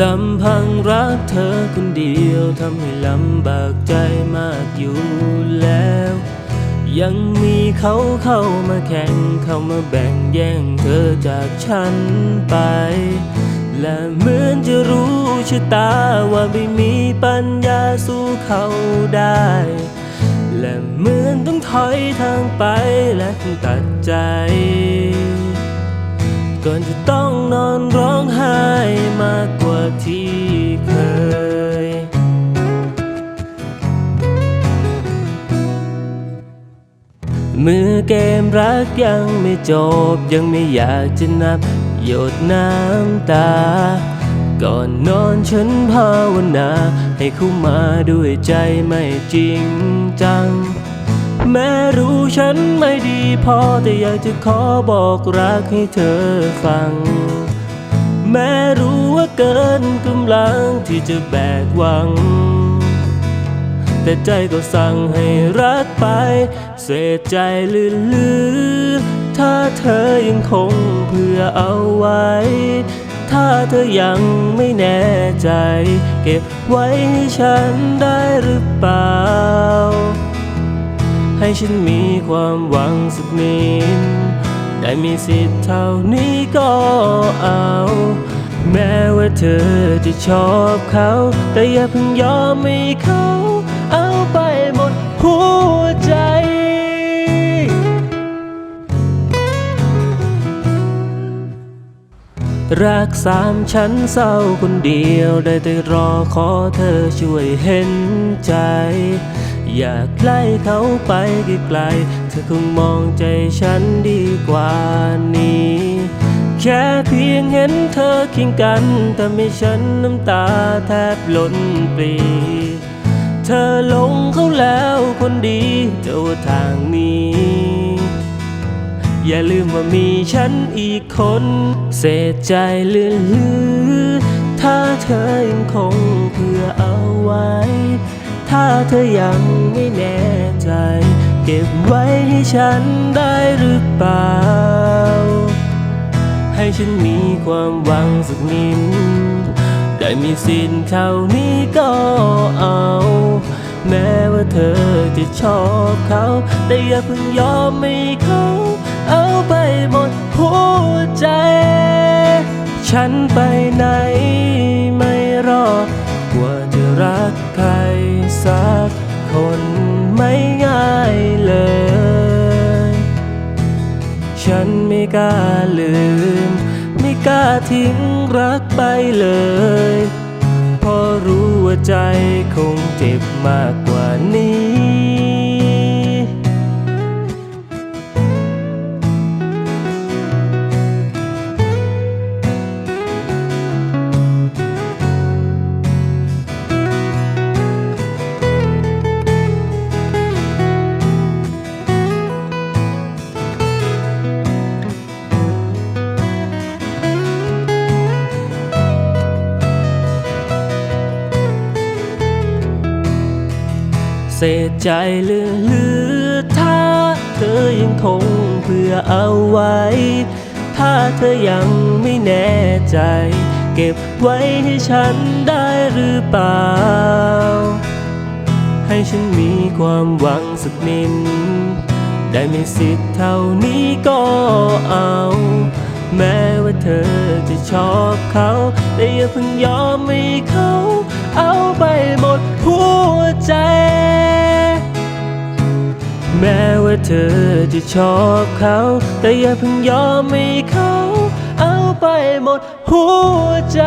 ลำพังรักเธอคนเดียวทำให้ลำบากใจมากอยู่แล้ว ยังมีเขาเข้ามาแข่งเข้ามาแบ่งแย่งเธอจากฉันไป และเหมือนจะรู้ชะตาว่าไม่มีปัญญาสู้เขาได้ และเหมือนต้องถอยทางไปและต้องตัดใจ ก่อนจะต้องนอนร้องไห้มากกว่าที่เคย มือเกมรักยังไม่จบยังไม่อยากจะนับ หยดน้ำตา ก่อนนอนฉันภาวนา ให้เขามาด้วยใจไม่จริงจัง แม้รู้ฉันไม่ดีพอแต่อยากจะขอบอกรักให้เธอฟัง แม้รู้ว่าเกินกำลังที่จะแบกหวัง แต่ใจก็สั่งให้รักไป เสียใจลือๆถ้าเธอยังคงเพื่อเอาไว้ ถ้าเธอยังไม่แน่ใจ เก็บไว้ให้ฉันได้หรือเปล่า ให้ฉันมีความหวังสักนิดได้มีสิทธิ์เท่านี้ก็เอา แม้ว่าเธอจะชอบเขา แต่อย่าเพิ่งยอมให้เขาเอาไปหมดหัวใจรักสามฉันเศร้าคนเดียวได้แต่รอขอเธอช่วยเห็นใจ อยากใกล้เขาไปไกลๆเธอคงมองใจฉันดีกว่านี้ แค่เพียงเห็นเธอเคียงกันทำให้ฉันน้ำตาแทบล้นปรีเธอลงเขาแล้วคนดีเจ้าทางนี้ อย่าลืมว่ามีฉันอีกคน เสียใจเลือๆถ้าเธอยังคงเพื่อเอาไว้ ถ้าเธอยังไม่แน่ใจ เก็บไว้ให้ฉันได้หรือเปล่า ให้ฉันมีความหวังสักนิดได้มีสิทธิ์เท่านี้ก็เอา แม้ว่าเธอจะชอบเขา แต่อย่าเพิ่งยอมให้เขาเอาไปหมดหัวใจ ฉันไปไหนไม่รอดกว่าจะรักใคร สักคนไม่ง่ายเลย ฉันไม่กล้าลืม ไม่กล้าทิ้งรักไปเลย เพราะรู้ว่าใจคงเจ็บมากกว่า เสียใจเหลือเหลือถ้าเธอยังคงเพื่อเอาไว้ ถ้าเธอยังไม่แน่ใจ เก็บไว้ให้ฉันได้หรือเปล่า ให้ฉันมีความหวังสักนิดได้ไมีสิทธิ์เท่านี้ก็เอา แม้ว่าเธอจะชอบเขา แต่อย่าเพิ่งยอมให้เขา เอาไปหมดหัวใจ แม้ว่าเธอจะชอบเขา แต่อย่าเพิ่งยอมให้เขา เอาไปหมดหัวใจ